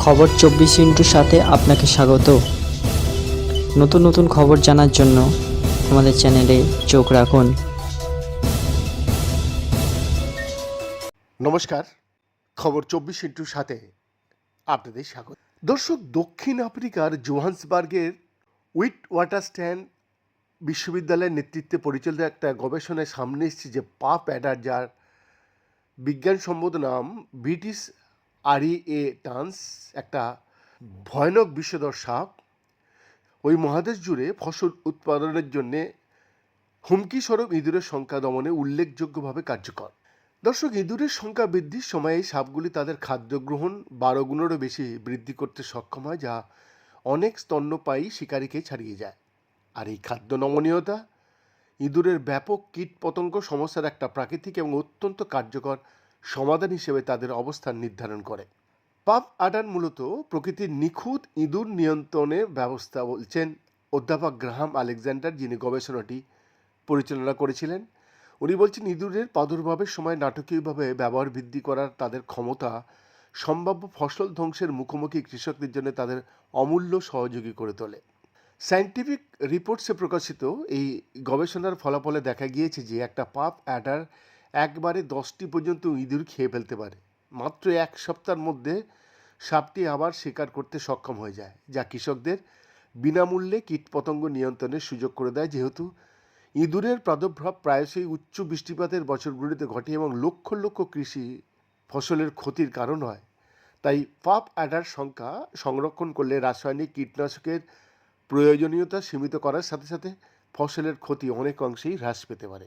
খবর চব্বিশ ইন্টুর সাথে আপনাকে স্বাগত। নতুন নতুন খবর জানার জন্য আমাদের চ্যানেলে চোখ রাখুন। নমস্কার, খবর চব্বিশ ইন্টুর সাথে আপনাদের স্বাগত। দর্শক, দক্ষিণ আফ্রিকার জোহান্সবার্গের উইট ওয়াটার স্ট্যান্ড বিশ্ববিদ্যালয়ের নেতৃত্বে পরিচালিত একটা গবেষণায় সামনে এসেছে যে পা প্যাডার যার বিজ্ঞানসম্মত নাম ব্রিটিশ আরি এ টান্স একটা ভয়ানক বিষধর সাপ। ওই মহাদেশ জুড়ে ফসল উৎপাদনের জন্যে হুমকি স্বরূপ ইঁদুরের সংখ্যা দমনে উল্লেখযোগ্যভাবে কার্যকর। দর্শক, ইঁদুরের সংখ্যা বৃদ্ধির সময়ে এই সাপগুলি তাদের খাদ্য গ্রহণ বারো গুণেরও বেশি বৃদ্ধি করতে সক্ষম হয়, যা অনেক স্তন্যপায়ী শিকারীকে ছাড়িয়ে যায়। আর এই খাদ্য নমনীয়তা ইঁদুরের ব্যাপক কীট পতঙ্গ সমস্যার একটা প্রাকৃতিক এবং অত্যন্ত কার্যকর সমাধান হিসেবে তাদের অবস্থান নির্ধারণ করে। পাপ আডান মূলত প্রকৃতির নিখুঁত ইঁদুর নিয়ন্ত্রণের ব্যবস্থা বলছেন অধ্যাপক গ্রাহাম আলেকজান্ডার, যিনি গবেষণাটি পরিচালনা করেছিলেন। উনি বলছেন, ইঁদুরের প্রাদুর্ভাবের সময় নাটকীয়ভাবে ব্যবহার বৃদ্ধি করার তাদের ক্ষমতা, সম্ভাব্য ফসল ধ্বংসের মুখোমুখি কৃষকদের জন্য তাদের অমূল্য সহযোগী করে তোলে। সায়েন্টিফিক রিপোর্টসে প্রকাশিত এই গবেষণার ফলাফলে দেখা গিয়েছে যে একটা পাপ অ্যাডার একবারে দশটি পর্যন্ত ইঁদুর খেয়ে ফেলতে পারে। মাত্র এক সপ্তাহের মধ্যে সাপটি আবার শিকার করতে সক্ষম হয়ে যায়, যা কৃষকদের বিনামূল্যে কীটপতঙ্গ নিয়ন্ত্রণের সুযোগ করে দেয়। যেহেতু ইঁদুরের প্রাদুর্ভাব প্রায়শই উচ্চ বৃষ্টিপাতের বছরগুলিতে ঘটে এবং লক্ষ লক্ষ কৃষি ফসলের ক্ষতির কারণ হয়, তাই পাপ অ্যাডার সংখ্যা সংরক্ষণ করলে রাসায়নিক কীটনাশকের প্রয়োজনীয়তা সীমিত করার সাথে সাথে ফসলের ক্ষতি অনেক অংশেই হ্রাস পেতে পারে।